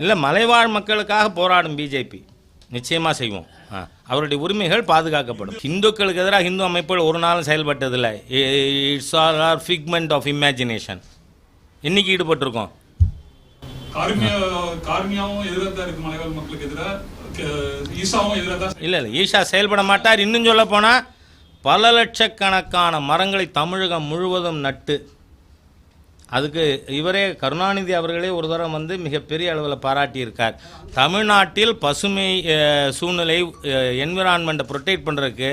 இல்லை மலைவாழ் மக்களுக்காக போராடும் பிஜேபி நிச்சயமாக செய்வோம். அவருடைய உரிமைகள் பாதுகாக்கப்படும். இந்துக்களுக்கு எதிராக இந்து அமைப்புகள் ஒரு நாளும் செயல்பட்டதில்லை. It's all are figment of imagination இன்னைக்கு ஈடுபட்டிருக்கோம். இல்லை இல்லை ஈஷா செயல்பட மாட்டார். இன்னும் சொல்ல போனால் பல லட்சக்கணக்கான மரங்களை தமிழகம் முழுவதும் நட்டு அதுக்கு இவரே கருணாநிதி அவர்களே ஒரு தரம் வந்து மிகப்பெரிய அளவில் பாராட்டியிருக்கார். தமிழ்நாட்டில் பசுமை சூழ்நிலை என்விரான்மெண்ட்டை ப்ரொட்டெக்ட் பண்ணுறதுக்கு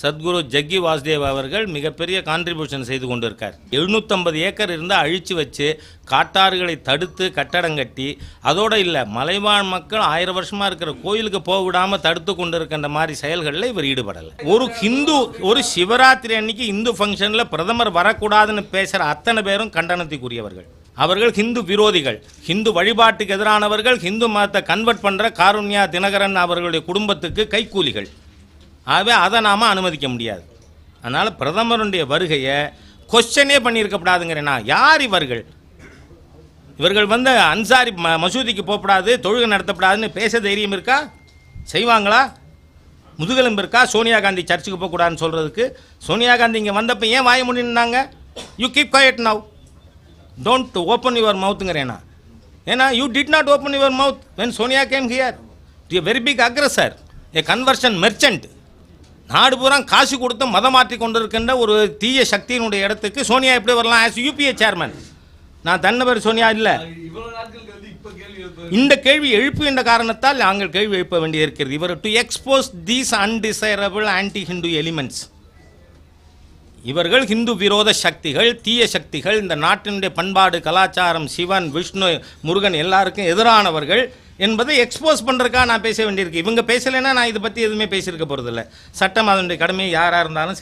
சத்குரு ஜக்கி வாசுதேவ் அவர்கள் மிகப்பெரிய கான்ட்ரிபியூஷன் செய்து கொண்டிருக்கார். எழுநூற்றம்பது ஏக்கர் இருந்தால் அழித்து வச்சு காட்டாறுகளை தடுத்து கட்டடம் கட்டி அதோடு இல்லை மலைவாழ் மக்கள் ஆயிரம் வருஷமாக இருக்கிற கோயிலுக்கு போக விடாமல் தடுத்து கொண்டு இருக்கின்ற மாதிரி செயல்களில் இவர் ஈடுபடலை. ஒரு ஹிந்து ஒரு சிவராத்திரி அன்னைக்கு இந்து ஃபங்க்ஷனில் பிரதமர் வரக்கூடாதுன்னு பேசுகிற அத்தனை பேரும் கண்டனத்துக்குரியவர்கள். அவர்கள் ஹிந்து விரோதிகள். ஹிந்து வழிபாட்டுக்கு எதிரானவர்கள் ஹிந்து மதத்தை கன்வெர்ட் பண்ணுற காருண்யா தினகரன் அவர்களுடைய குடும்பத்துக்கு கைக்கூலிகள் ஆகவே அதை நாம் அனுமதிக்க முடியாது. அதனால் பிரதமருடைய வருகையை கொஸ்டனே பண்ணியிருக்கப்படாதுங்கிறேன்னா யார் இவர்கள்? இவர்கள் வந்து அன்சாரி ம மசூதிக்கு போகக்கூடாது தொழுகை நடத்தப்படாதுன்னு பேச தைரியம் இருக்கா? செய்வாங்களா? முதுகெலும்பு இருக்கா? சோனியா காந்தி சர்ச்சுக்கு போகக்கூடாதுன்னு சொல்கிறதுக்கு சோனியா காந்தி இங்கே வந்தப்போ ஏன் வாய முடினாங்க? You keep quiet now don't open your மவுத்துங்கிறேனா ஏன்னா you did not open your mouth when Sonia came here you very big aggressor a conversion merchant நாடு பூரா காசு கொடுத்து மதம் மாற்றி கொண்டிருக்கின்ற ஒரு தீய சக்தியினுடைய இடத்துக்கு சோனியா எப்படி வரலாம் ஆஸ் யூபிஏ சேர்மன் நான் தன்னபர் சோனியா இல்லை. கேள்வி எழுப்பு இந்த கேள்வி எழுப்புகின்ற காரணத்தால் நாங்கள் கேள்வி எழுப்ப வேண்டியிருக்கிறது. இவர் to expose these undesirable anti Hindu elements இவர்கள் ஹிந்து விரோத சக்திகள் தீய சக்திகள் இந்த நாட்டினுடைய பண்பாடு கலாச்சாரம் சிவன் விஷ்ணு முருகன் எல்லாருக்கும் எதிரானவர்கள். என்பதை எக்ஸ்போஸ் பண்ணுறதுக்காக நான் பேச வேண்டியிருக்கு. இவங்க பேசலைன்னா நான் இதை பற்றி எதுவுமே பேசியிருக்க போகிறதில்ல சட்டம் அதனுடைய கடமையை யாராக இருந்தாலும்